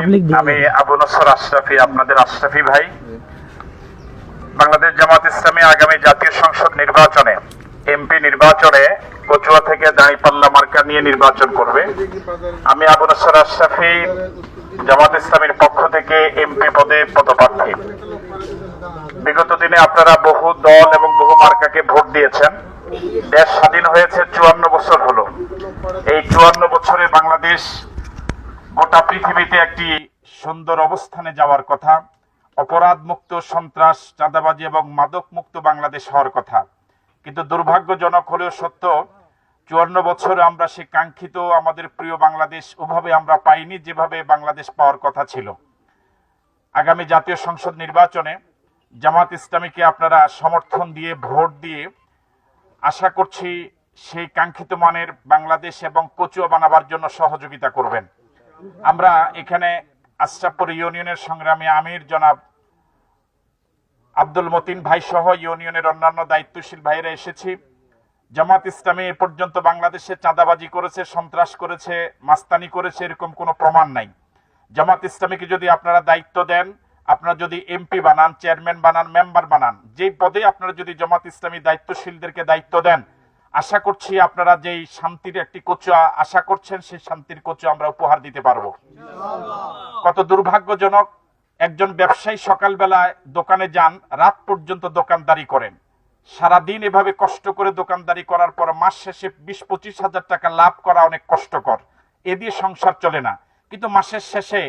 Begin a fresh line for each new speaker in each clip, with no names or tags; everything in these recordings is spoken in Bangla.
আমি আবু নসর আশরাফি, আপনাদের আশরাফি ভাই। বাংলাদেশ জামাত ইসলামী আগামী জাতীয় সংসদ নির্বাচনে, এমপি নির্বাচনে কচুয়া থেকে মার্কা নিয়ে নির্বাচন করবে। আমি আবু নসর আশরাফি, জামাত ইসলামীর পক্ষ থেকে এমপি পদে পদপ্রার্থী। বিগত দিনে আপনারা বহু দল এবং বহু মার্কাকে ভোট দিয়েছেন। দেশ স্বাধীন হয়েছে চুয়ান্ন বছর হলো। এই চুয়ান্ন বছরে বাংলাদেশ গোটা পৃথিবীতে একটি সুন্দর অবস্থানে যাওয়ার কথা অপরাধ মুক্ত সন্ত্রাস, চাঁদাবাজি এবং মাদক মুক্ত বাংলাদেশ হওয়ার কথা। কিন্তু দুর্ভাগ্যজনক হলেও সত্য, চুয়ান্ন বছরে আমরা সে কাঙ্ক্ষিত আমাদের প্রিয় বাংলাদেশ ওভাবে আমরা পাইনি যেভাবে বাংলাদেশ পাওয়ার কথা ছিল। আগামী জাতীয় সংসদ নির্বাচনে জামাত ইসলামীকে আপনারা সমর্থন দিয়ে, ভোট দিয়ে আশা করছি সেই কাঙ্ক্ষিত মানের বাংলাদেশ এবং কচুয়া বানাবার জন্য সহযোগিতা করবেন। আমরা এখানে আশরাফপুর ইউনিয়নের সংগ্রামী আমির জনাব আব্দুল মতিন ভাই সহ ইউনিয়নের অন্যান্য দায়িত্বশীল ভাইরা এসেছি। জামাত ইসলামী এ পর্যন্ত বাংলাদেশে চাঁদাবাজি করেছে, সন্ত্রাস করেছে, মাস্তানি করেছে, এরকম কোনো প্রমাণ নাই। জামাত ইসলামীকে যদি আপনারা দায়িত্ব দেন, আপনারা যদি এমপি বানান, চেয়ারম্যান বানান, মেম্বার বানান, যেই পদে আপনারা যদি জামাত ইসলামী দায়িত্বশীলদেরকে দায়িত্ব দেন আশা করছি আপনারা যেই শান্তির একটি কোচা আশা করছেন, সেই শান্তির কোচা আমরা উপহার দিতে পারব। কত দুর্ভাগ্যজনক, একজন ব্যবসায়ী সকালবেলায় দোকানে যান, রাত পর্যন্ত দোকানদারি করেন। সারাদিন এভাবে কষ্ট করে দোকানদারি করার পর মাস শেষে বিশ পঁচিশ হাজার টাকা লাভ করা অনেক কষ্টকর। এ দিয়ে সংসার চলে না। কিন্তু মাসের শেষে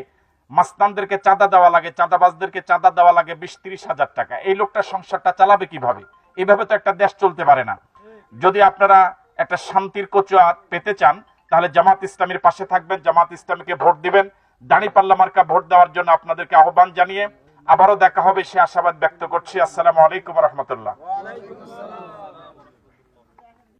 মাস্তানদেরকে চাঁদা দেওয়া লাগে, চাঁদাবাজদেরকে চাঁদা দেওয়া লাগে বিশ তিরিশ হাজার টাকা। এই লোকটা সংসারটা চালাবে কীভাবে? এভাবে তো একটা দেশ চলতে পারে না। যদি আপনারা একটা শান্তির কোচুয়া পেতে চান, তাহলে জামাত ইসলামীর পাশে থাকবেন, জামাত ইসলামীকে ভোট দিবেন। দাঁড়িপাল্লা মার্কা ভোট দেওয়ার জন্য আপনাদেরকে আহ্বান জানিয়ে আবারও দেখা হবে, সে আশাবাদ ব্যক্ত করছি। আসসালামু আলাইকুম রহমতুল্লাহ।